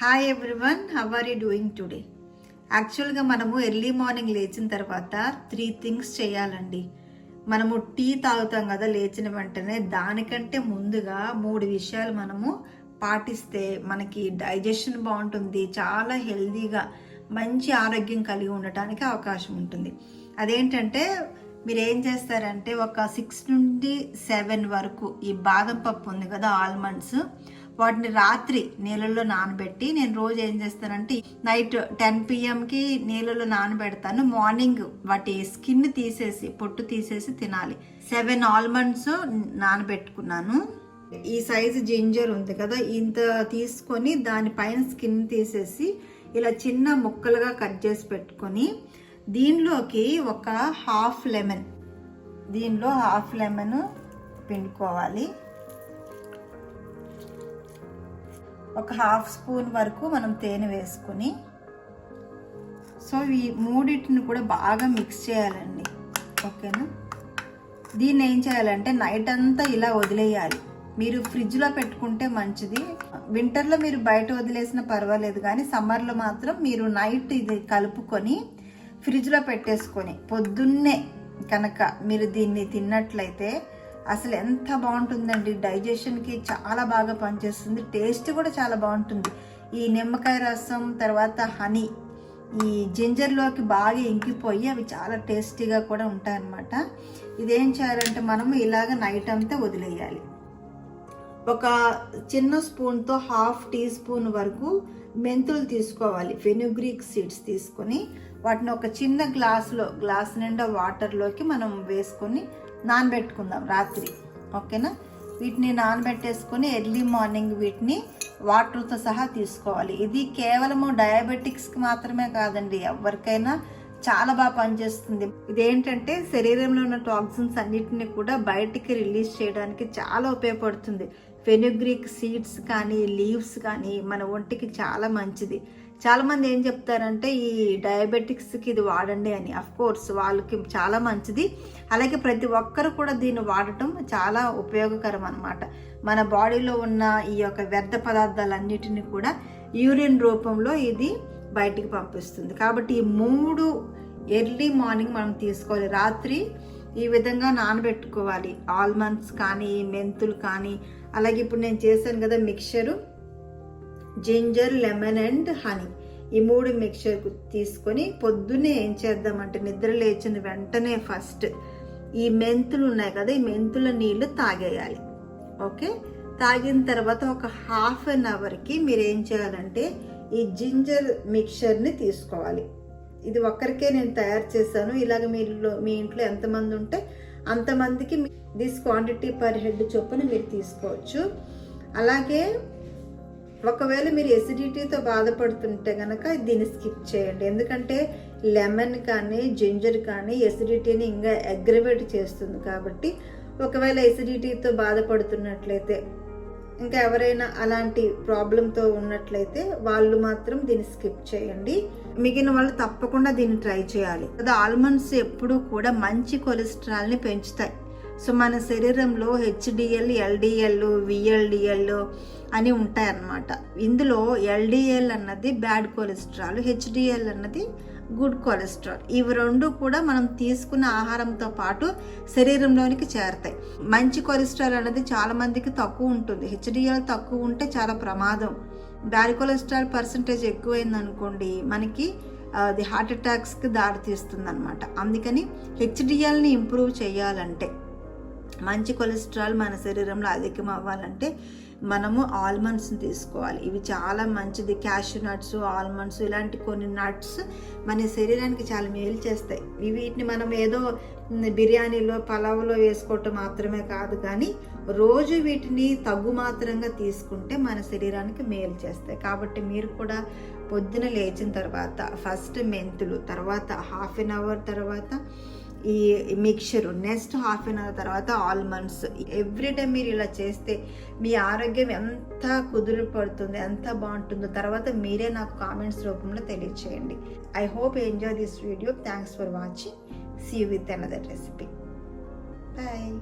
Hi everyone how are you doing today యాక్చువల్గా మనము early morning లేచిన తర్వాత త్రీ థింగ్స్ చేయాలండి. మనము టీ తాగుతాం కదా లేచిన వెంటనే దానికంటే ముందుగా మూడు విషయాలు మనము పాటిస్తే మనకి డైజెషన్ బాగుంటుంది చాలా హెల్దీగా మంచి ఆరోగ్యం కలిగి ఉండటానికి అవకాశం ఉంటుంది. అదేంటంటే మీరు ఏం చేస్తారంటే ఒక సిక్స్ నుండి సెవెన్ వరకు ఈ బాదం పప్పు ఉంది కదా ఆల్మండ్స్ వాటిని రాత్రి నీళ్ళల్లో నానబెట్టి నేను రోజు ఏం చేస్తానంటే నైట్ టెన్ పిఎంకి నీళ్ళలో నానబెడతాను. మార్నింగ్ వాటి స్కిన్ తీసేసి పొట్టు తీసేసి తినాలి. సెవెన్ ఆల్మండ్స్ నానబెట్టుకున్నాను. ఈ సైజు జింజర్ ఉంది కదా ఇంత తీసుకొని దానిపైన స్కిన్ తీసేసి ఇలా చిన్న ముక్కలుగా కట్ చేసి పెట్టుకొని దీనిలోకి ఒక హాఫ్ లెమన్ దీనిలో హాఫ్ లెమన్ పిండుకోవాలి. ఒక హాఫ్ స్పూన్ వరకు మనం తేనె వేసుకొని సో ఈ మూడింటిని కూడా బాగా మిక్స్ చేయాలండి. ఓకేనా? దీన్ని ఏం చేయాలంటే నైట్ అంతా ఇలా వదిలేయాలి. మీరు ఫ్రిడ్జ్లో పెట్టుకుంటే మంచిది. వింటర్లో మీరు బయట వదిలేసిన పర్వాలేదు కానీ సమ్మర్లో మాత్రం మీరు నైట్ ఇది కలుపుకొని ఫ్రిడ్జ్లో పెట్టేసుకొని పొద్దున్నే కనుక మీరు దీన్ని తిన్నట్లయితే అసలు ఎంత బాగుంటుందండి. డైజెషన్కి చాలా బాగా పనిచేస్తుంది. టేస్ట్ కూడా చాలా బాగుంటుంది. ఈ నిమ్మకాయ రసం తర్వాత హనీ ఈ జింజర్లోకి బాగా ఇంకిపోయి అవి చాలా టేస్టీగా కూడా ఉంటాయన్నమాట. ఇదేం చేయాలంటే మనము ఇలాగ నైట్ అంతా వదిలేయాలి. ఒక చిన్న స్పూన్తో హాఫ్ టీ స్పూన్ వరకు మెంతులు తీసుకోవాలి. ఫెనుగ్రీక్ సీడ్స్ తీసుకొని వాటిని ఒక చిన్న గ్లాసులో గ్లాస్ నిండా వాటర్లోకి మనం వేసుకొని నానబెట్టుకుందాం రాత్రి ఓకేనా? వీటిని నానబెట్టేసుకొని ఎర్లీ మార్నింగ్ వీటిని వాటర్తో సహా తీసుకోవాలి. ఇది కేవలము డయాబెటిక్స్కి మాత్రమే కాదండి ఎవరికైనా చాలా బాగా పనిచేస్తుంది. ఇదేంటంటే శరీరంలో ఉన్న టాక్సిన్స్ అన్నిటిని కూడా బయటికి రిలీజ్ చేయడానికి చాలా ఉపయోగపడుతుంది. ఫెనుగ్రిక్ సీడ్స్ కానీ లీవ్స్ కానీ మన ఒంటికి చాలా మంచిది. చాలామంది ఏం చెప్తారంటే ఈ డయాబెటిక్స్కి ఇది వాడండి అని. అఫ్ కోర్స్ వాళ్ళకి చాలా మంచిది. అలాగే ప్రతి ఒక్కరు కూడా దీన్ని వాడటం చాలా ఉపయోగకరం అనమాట మన బాడీలో ఉన్న ఈ యొక్క వ్యర్థ పదార్థాలన్నిటిని కూడా యూరిన్ రూపంలో ఇది బయటికి పంపిస్తుంది. కాబట్టి ఈ మూడు ఎర్లీ మార్నింగ్ మనం తీసుకోవాలి. రాత్రి ఈ విధంగా నానబెట్టుకోవాలి. ఆల్మండ్స్ కానీ మెంతులు కానీ అలాగే ఇప్పుడు నేను చేశాను కదా mixture. Ginger lemon and honey. ఈ మూడు మిక్చర్ తీసుకొని పొద్దున్నే ఏం చేద్దామంటే నిద్ర లేచిన వెంటనే ఫస్ట్ ఈ మెంతులు ఉన్నాయి కదా ఈ మెంతుల నీళ్ళు తాగేయాలి. ఓకే? తాగిన తర్వాత ఒక హాఫ్ అన్ అవర్కి మీరు ఏం చేయాలంటే ఈ జింజర్ మిక్చర్ని తీసుకోవాలి. ఇది ఒక్కరికే నేను తయారు చేశాను. ఇలాగ మీరు మీ ఇంట్లో ఎంతమంది ఉంటే అంతమందికి దిస్ క్వాంటిటీ పర్ హెడ్ చొప్పున మీరు తీసుకోవచ్చు. అలాగే ఒకవేళ మీరు ఎసిడిటీతో బాధపడుతుంటే కనుక దీన్ని స్కిప్ చేయండి. ఎందుకంటే లెమన్ కానీ జింజర్ కానీ ఎసిడిటీని ఇంకా అగ్రివేట్ చేస్తుంది కాబట్టి ఒకవేళ ఎసిడిటీతో బాధపడుతున్నట్లయితే ఇంకా ఎవరైనా అలాంటి ప్రాబ్లంతో ఉన్నట్లయితే వాళ్ళు మాత్రం దీన్ని స్కిప్ చేయండి. మిగిలిన వాళ్ళు తప్పకుండా దీన్ని ట్రై చేయాలి. అది ఆల్మండ్స్ ఎప్పుడూ కూడా మంచి కొలెస్ట్రాల్ని పెంచుతాయి. సో మన శరీరంలో హెచ్డిఎల్ ఎల్డిఎల్ విఎల్డిఎల్ అని ఉంటాయన్నమాట. ఇందులో ఎల్డిఎల్ అన్నది బ్యాడ్ కొలెస్ట్రాల్ హెచ్డిఎల్ అన్నది గుడ్ కొలెస్ట్రాల్. ఇవి రెండు కూడా మనం తీసుకున్న ఆహారంతో పాటు శరీరంలోనికి చేరతాయి. మంచి కొలెస్ట్రాల్ అనేది చాలా మందికి తక్కువ ఉంటుంది. హెచ్డిఎల్ తక్కువ ఉంటే చాలా ప్రమాదం. బ్యాడ్ కొలెస్ట్రాల్ పర్సంటేజ్ ఎక్కువైంది అనుకోండి మనకి అది హార్ట్ అటాక్స్కి దారితీస్తుంది అనమాట అందుకని హెచ్డిఎల్ని ఇంప్రూవ్ చేయాలంటే మంచి కొలెస్ట్రాల్ మన శరీరంలో అధికం అవ్వాలంటే మనము ఆల్మండ్స్ని తీసుకోవాలి. ఇవి చాలా మంచిది. క్యాషూ నట్స్ ఆల్మండ్స్ ఇలాంటి కొన్ని నట్స్ మన శరీరానికి చాలా మేలు చేస్తాయి. వీటిని మనం ఏదో బిర్యానీలో పలావులో వేసుకోవటం మాత్రమే కాదు కానీ రోజు వీటిని తగ్గు మాత్రంగా తీసుకుంటే మన శరీరానికి మేలు చేస్తాయి. కాబట్టి మీరు కూడా పొద్దున లేచిన తర్వాత ఫస్ట్ మెంతులు తర్వాత హాఫ్ అన్ అవర్ తర్వాత ఈ mixture next half an hour తర్వాత ఆల్మండ్స్. ఎవ్రీ డే మీరు ఇలా చేస్తే మీ ఆరోగ్యం ఎంత కుదురు పడుతుంది ఎంత బాగుంటుందో తర్వాత మీరే నాకు కామెంట్స్ రూపంలో తెలియచేయండి. I hope enjoy this video thanks for watching see with another recipe bye